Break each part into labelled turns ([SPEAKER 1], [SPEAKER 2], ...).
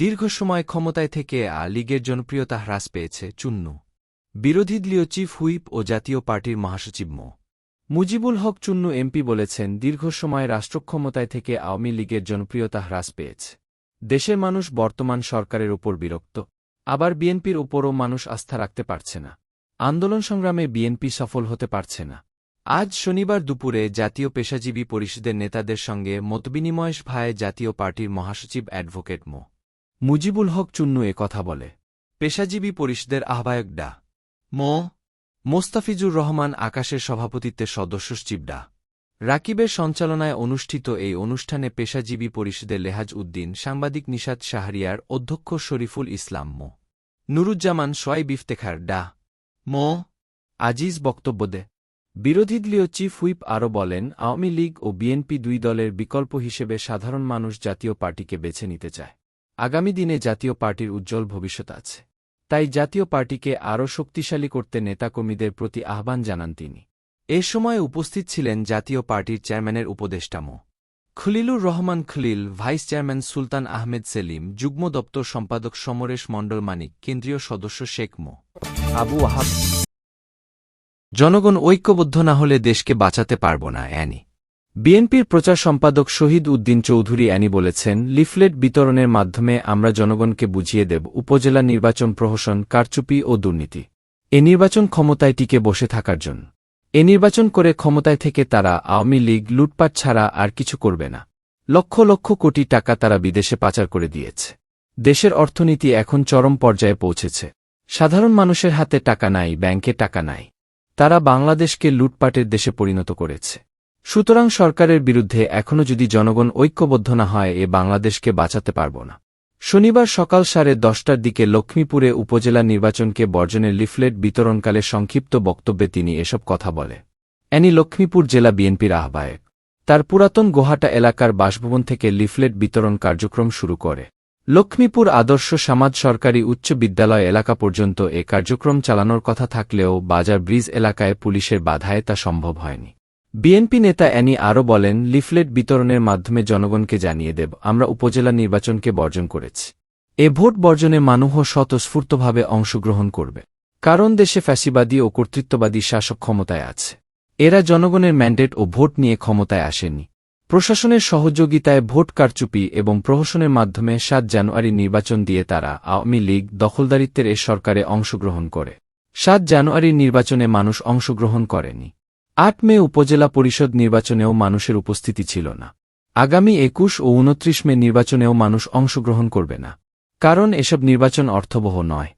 [SPEAKER 1] দীর্ঘ সময় ক্ষমতায় থেকে আ লীগের জনপ্রিয়তা হ্রাস পেয়েছে চুন্নু বিরোধী দলীয় চিফ হুইপ ও জাতীয় পার্টির মহাসচিব মো মুজিবুল হক চুন্নু এমপি বলেছেন দীর্ঘ সময় রাষ্ট্রক্ষমতায় থেকে আওয়ামী লীগের জনপ্রিয়তা হ্রাস পেয়েছে দেশের মানুষ বর্তমান সরকারের ওপর বিরক্ত আবার বিএনপির ওপরও মানুষ আস্থা রাখতে পারছে না আন্দোলন সংগ্রামে বিএনপি সফল হতে পারছে না আজ শনিবার দুপুরে জাতীয় পেশাজীবী পরিষদের নেতাদের সঙ্গে মতবিনিময়স ভায়ে জাতীয় পার্টির মহাসচিব অ্যাডভোকেট মো মুজিবুল হক চুন্নু এ কথা বলে পেশাজীবী পরিষদের আহ্বায়ক ডা মো মোস্তাফিজুর রহমান আকাশের সভাপতিত্বে সদস্য সচিব ডা রাকিবের সঞ্চালনায় অনুষ্ঠিত এই অনুষ্ঠানে পেশাজীবী পরিষদের লেহাজ উদ্দিন সাংবাদিক নিশাদ শাহরিয়ার অধ্যক্ষ শরীফুল ইসলাম মো নুরুজ্জামান সোয়াইবিফতেখার ডা মো আজিজ বক্তব্য দে বিরোধী দলীয় চিফ হুইপ আরও বলেন আওয়ামী লীগ ও বিএনপি দুই দলের বিকল্প হিসেবে সাধারণ মানুষ জাতীয় পার্টিকে বেছে নিতে চায় আগামী দিনে জাতীয় পার্টির উজ্জ্বল ভবিষ্যৎ আছে তাই জাতীয় পার্টিকে আরও শক্তিশালী করতে নেতাকর্মীদের প্রতি আহ্বান জানান তিনি এ সময় উপস্থিত ছিলেন জাতীয় পার্টির চেয়ারম্যানের উপদেষ্টা মো খলিলুর রহমান খলিল ভাইস চেয়ারম্যান সুলতান আহমেদ সেলিম যুগ্ম দপ্তর সম্পাদক সমরেশ মণ্ডল মানিক কেন্দ্রীয় সদস্য শেখ মো আবু আহাব জনগণ ঐক্যবদ্ধ না হলে দেশকে বাঁচাতে পারব না অ্যানি বিএনপির প্রচার সম্পাদক শহীদ উদ্দিন চৌধুরী অ্যানি বলেছেন লিফলেট বিতরণের মাধ্যমে আমরা জনগণকে বুঝিয়ে দেব উপজেলা নির্বাচন প্রহসন কারচুপি ও দুর্নীতি এ নির্বাচন ক্ষমতায় টিকে বসে থাকার জন্য এ নির্বাচন করে ক্ষমতায় থেকে তারা আওয়ামী লীগ লুটপাট ছাড়া আর কিছু করবে না লক্ষ লক্ষ কোটি টাকা তারা বিদেশে পাচার করে দিয়েছে দেশের অর্থনীতি এখন চরম পর্যায়ে পৌঁছেছে সাধারণ মানুষের হাতে টাকা নাই ব্যাংকে টাকা নাই তারা বাংলাদেশকে লুটপাটের দেশে পরিণত করেছে সুতরাং সরকারের বিরুদ্ধে এখনও যদি জনগণ ঐক্যবদ্ধ না হয় এ বাংলাদেশকে বাঁচাতে পারব না শনিবার সকাল সাড়ে দশটার দিকে লক্ষ্মীপুরে উপজেলা নির্বাচনকে বর্জনের লিফলেট বিতরণকালে সংক্ষিপ্ত বক্তব্যে তিনি এসব কথা বলে অ্যানি লক্ষ্মীপুর জেলা বিএনপির আহ্বায়ক তার পুরাতন গোহাটা এলাকার বাসভবন থেকে লিফলেট বিতরণ কার্যক্রম শুরু করে লক্ষ্মীপুর আদর্শ সমাজ সরকারি উচ্চ বিদ্যালয় এলাকা পর্যন্ত এ কার্যক্রম চালানোর কথা থাকলেও বাজার ব্রিজ এলাকায় পুলিশের বাধায় তা সম্ভব হয়নি বিএনপি নেতা অ্যানি আরও বলেন লিফলেট বিতরণের মাধ্যমে জনগণকে জানিয়ে দেব আমরা উপজেলা নির্বাচনকে বর্জন করেছি এ ভোট বর্জনে মানুষও স্বতঃস্ফূর্তভাবে অংশগ্রহণ করবে কারণ দেশে ফ্যাসিবাদী ও কর্তৃত্ববাদী শাসক ক্ষমতায় আছে এরা জনগণের ম্যান্ডেট ও ভোট নিয়ে ক্ষমতায় আসেনি প্রশাসনের সহযোগিতায় ভোট কারচুপি এবং প্রহসনের মাধ্যমে সাত জানুয়ারি নির্বাচন দিয়ে তারা আওয়ামী লীগ দখলদারিত্বের এ সরকারে অংশগ্রহণ করে সাত জানুয়ারির নির্বাচনে মানুষ অংশগ্রহণ করেনি আট মে উপজেলা পরিষদ নির্বাচনেও মানুষের উপস্থিতি ছিল না আগামী একুশ ও উনত্রিশ মে নির্বাচনেও মানুষ অংশগ্রহণ করবে না কারণ এসব নির্বাচন অর্থবহ নয়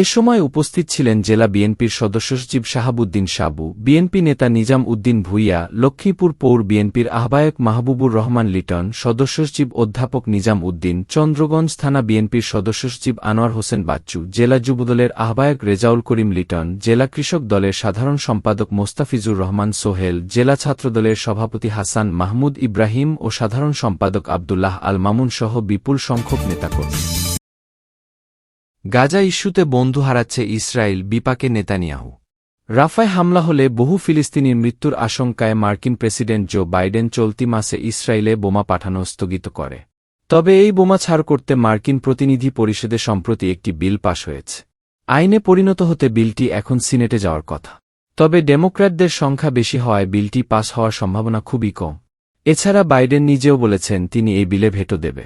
[SPEAKER 1] এ সময় উপস্থিত ছিলেন জেলা বিএনপির সদস্য সচিব শাহাবুদ্দিন সাবু বিএনপি নেতা নিজাম উদ্দিন ভুইয়া লক্ষ্মীপুর পৌর বিএনপির আহ্বায়ক মাহবুবুর রহমান লিটন সদস্য সচিব অধ্যাপক নিজাম উদ্দিন চন্দ্রগঞ্জ থানা বিএনপির সদস্য সচিব আনোয়ার হোসেন বাচ্চু জেলা যুবদলের আহ্বায়ক রেজাউল করিম লিটন জেলা কৃষক দলের সাধারণ সম্পাদক মোস্তাফিজুর রহমান সোহেল জেলা ছাত্রদলের সভাপতি হাসান মাহমুদ ইব্রাহিম ও সাধারণ সম্পাদক আবদুল্লাহ আল মামুন সহ বিপুল সংখ্যক নেতাকর্মী গাজা ইস্যুতে বন্ধু হারাচ্ছে ইসরায়েল বিপাকে নেতানিয়াহু রাফায় হামলা হলে বহু ফিলিস্তিনির মৃত্যুর আশঙ্কায় মার্কিন প্রেসিডেন্ট জো বাইডেন চলতি মাসে ইসরায়েলে বোমা পাঠানো স্থগিত করে তবে এই বোমা ছাড় করতে মার্কিন প্রতিনিধি পরিষদে সম্প্রতি একটি বিল পাশ হয়েছে আইনে পরিণত হতে বিলটি এখন সিনেটে যাওয়ার কথা তবে ডেমোক্র্যাটদের সংখ্যা বেশি হওয়ায় বিলটি পাশ হওয়ার সম্ভাবনা খুবই কম এছাড়া বাইডেন নিজেও বলেছেন তিনি এই বিলে ভেটো দেবে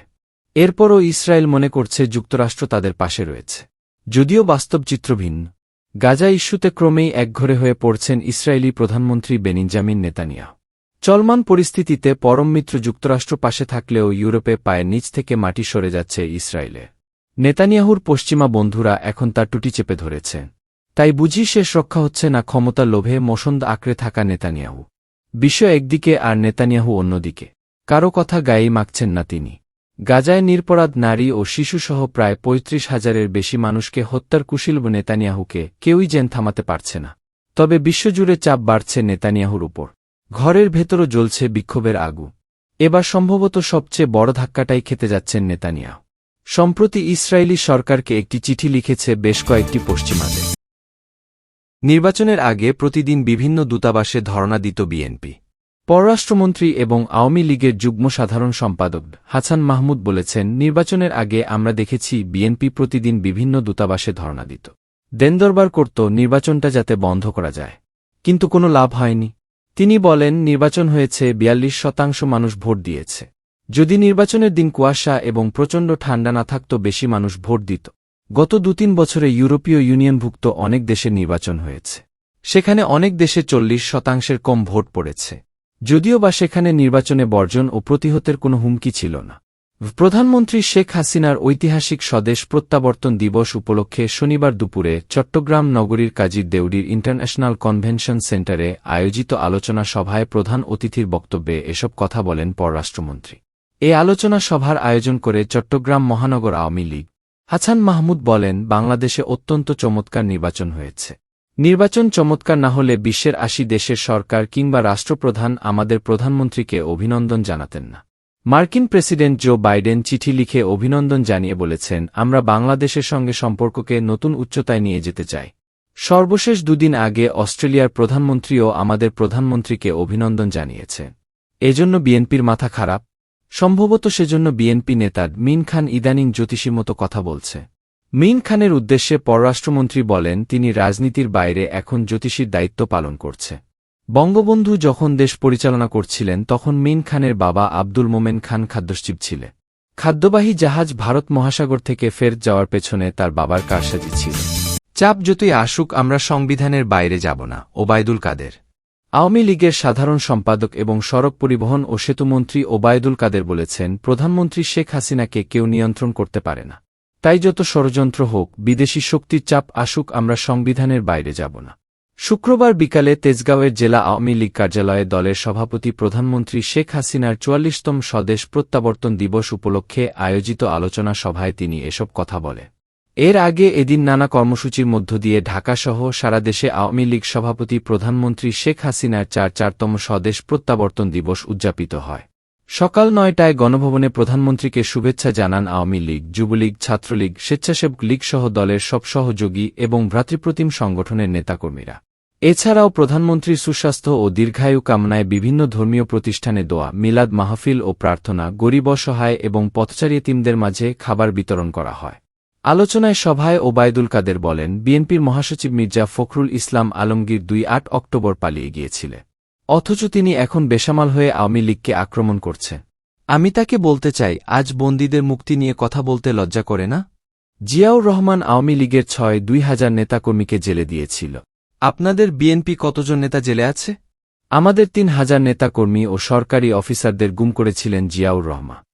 [SPEAKER 1] এরপরও ইসরায়েল মনে করছে যুক্তরাষ্ট্র তাদের পাশে রয়েছে যদিও বাস্তব চিত্র ভিন্ন গাজা ইস্যুতে ক্রমেই একঘরে হয়ে পড়ছেন ইসরায়েলি প্রধানমন্ত্রী বেনিনজামিন নেতানিয়া চলমান পরিস্থিতিতে পরম মিত্র যুক্তরাষ্ট্র পাশে থাকলেও ইউরোপে পায়ের নিচ থেকে মাটি সরে যাচ্ছে ইসরায়েলে নেতানিয়াহুর পশ্চিমা বন্ধুরা এখন তা টুটি চেপে ধরেছে তাই বুঝি শেষ রক্ষা হচ্ছে না ক্ষমতা লোভে মসন্দ আঁকড়ে থাকা নেতানিয়াহু বিশ্ব একদিকে আর নেতানিয়াহু অন্যদিকে কারো কথা গায়েই মাখছেন না তিনি গাজায় নিরপরাধ নারী ও শিশুসহ প্রায় পঁয়ত্রিশ হাজারের বেশি মানুষকে হত্যার কুশিলব নেতানিয়াহুকে কেউই জেন থামাতে পারছে না তবে বিশ্বজুড়ে চাপ বাড়ছে নেতানিয়াহুর উপর ঘরের ভেতরও জ্বলছে বিক্ষোভের আগু এবার সম্ভবত সবচেয়ে বড় ধাক্কাটাই খেতে যাচ্ছেন নেতানিয়াহ সম্প্রতি ইসরায়েলি সরকারকে একটি চিঠি লিখেছে বেশ কয়েকটি পশ্চিমাদের নির্বাচনের আগে প্রতিদিন বিভিন্ন দূতাবাসে ধরনা দিত বিএনপি পররাষ্ট্রমন্ত্রী এবং আওয়ামী লীগের যুগ্ম সাধারণ সম্পাদক হাসান মাহমুদ বলেছেন নির্বাচনের আগে আমরা দেখেছি বিএনপি প্রতিদিন বিভিন্ন দূতাবাসে ধর্ণা দিত দেনদরবার করত নির্বাচনটা যাতে বন্ধ করা যায় কিন্তু কোনো লাভ হয়নি তিনি বলেন নির্বাচন হয়েছে বিয়াল্লিশ শতাংশ মানুষ ভোট দিয়েছে যদি নির্বাচনের দিন কুয়াশা এবং প্রচণ্ড ঠান্ডা না থাকত বেশি মানুষ ভোট দিত গত দু তিন বছরে ইউরোপীয় ইউনিয়নভুক্ত অনেক দেশে নির্বাচন হয়েছে সেখানে অনেক দেশে চল্লিশ শতাংশের কম ভোট পড়েছে যদিও বা সেখানে নির্বাচনে বর্জন ও প্রতিহতের কোনো হুমকি ছিল না প্রধানমন্ত্রী শেখ হাসিনার ঐতিহাসিক স্বদেশ প্রত্যাবর্তন দিবস উপলক্ষে শনিবার দুপুরে চট্টগ্রাম নগরীর কাজী দেউরির ইন্টারন্যাশনাল কনভেনশন সেন্টারে আয়োজিত আলোচনা সভায় প্রধান অতিথির বক্তব্যে এসব কথা বলেন পররাষ্ট্রমন্ত্রী এ আলোচনা সভার আয়োজন করে চট্টগ্রাম মহানগর আওয়ামী লীগ হাছান মাহমুদ বলেন বাংলাদেশে অত্যন্ত চমৎকার নির্বাচন হয়েছে নির্বাচন চমৎকার না হলে বিশ্বের আশি দেশের সরকার কিংবা রাষ্ট্রপ্রধান আমাদের প্রধানমন্ত্রীকে অভিনন্দন জানাতেন না মার্কিন প্রেসিডেন্ট জো বাইডেন চিঠি লিখে অভিনন্দন জানিয়ে বলেছেন আমরা বাংলাদেশের সঙ্গে সম্পর্ককে নতুন উচ্চতায় নিয়ে যেতে চাই সর্বশেষ দুদিন আগে অস্ট্রেলিয়ার প্রধানমন্ত্রীও আমাদের প্রধানমন্ত্রীকে অভিনন্দন জানিয়েছে এজন্য বিএনপির মাথা খারাপ সম্ভবত সেজন্য বিএনপি নেতা মিন খান ইদানিং জ্যোতিষীর মতো কথা বলছে মিন খানের উদ্দেশ্যে পররাষ্ট্রমন্ত্রী বলেন তিনি রাজনীতির বাইরে এখন জ্যোতিষীর দায়িত্ব পালন করছে বঙ্গবন্ধু যখন দেশ পরিচালনা করছিলেন তখন মিন খানের বাবা আব্দুল মোমেন খান খাদ্যসচিব ছিলেন খাদ্যবাহী জাহাজ ভারত মহাসাগর থেকে ফের যাওয়ার পেছনে তার বাবার কারসাজি ছিল চাপ যতই আসুক আমরা সংবিধানের বাইরে যাব না ওবায়দুল কাদের আওয়ামী লীগের সাধারণ সম্পাদক এবং সড়ক পরিবহন ও সেতুমন্ত্রী ওবায়দুল কাদের বলেছেন প্রধানমন্ত্রী শেখ হাসিনাকে কেউ নিয়ন্ত্রণ করতে পারে না তাই যত ষড়যন্ত্র হোক বিদেশি শক্তির চাপ আসুক আমরা সংবিধানের বাইরে যাব না শুক্রবার বিকালে তেজগাঁওয়ের জেলা আওয়ামী লীগ কার্যালয়ে দলের সভাপতি প্রধানমন্ত্রী শেখ হাসিনার চুয়াল্লিশতম স্বদেশ প্রত্যাবর্তন দিবস উপলক্ষে আয়োজিত আলোচনা সভায় তিনি এসব কথা বলে এর আগে এদিন নানা কর্মসূচির মধ্য দিয়ে ঢাকাসহ সারা দেশে আওয়ামী লীগ সভাপতি প্রধানমন্ত্রী শেখ হাসিনার চার চারতম স্বদেশ প্রত্যাবর্তন দিবস উদযাপিত হয় সকাল নয়টায় গণভবনে প্রধানমন্ত্রীকে শুভেচ্ছা জানান আওয়ামী লীগ যুবলীগ ছাত্রলীগ স্বেচ্ছাসেবক লীগসহ দলের সব সহযোগী এবং ভ্রাতৃপ্রতিম সংগঠনের নেতাকর্মীরা এছাড়াও প্রধানমন্ত্রী সুস্বাস্থ্য ও দীর্ঘায়ু কামনায় বিভিন্ন ধর্মীয় প্রতিষ্ঠানে দোয়া মিলাদ মাহফিল ও প্রার্থনা গরিব অসহায় এবং পথচারী তিমদের মাঝে খাবার বিতরণ করা হয় আলোচনায় সভায় ওবায়দুল কাদের বলেন বিএনপির মহাসচিব মির্জা ফখরুল ইসলাম আলমগীর দুই আট অক্টোবর পালিয়ে গিয়েছিলেন অথচ তিনি এখন বেসামাল হয়ে আওয়ামী লীগকে আক্রমণ করছে আমি তাকে বলতে চাই আজ বন্দীদের মুক্তি নিয়ে কথা বলতে লজ্জা করে না জিয়াউর রহমান আওয়ামী লীগের ছয় দুই হাজার নেতাকর্মীকে জেলে দিয়েছিল আপনাদের বিএনপি কতজন নেতা জেলে আছে আমাদের তিন হাজার নেতাকর্মী ও সরকারি অফিসারদের গুম করেছিলেন জিয়াউর রহমান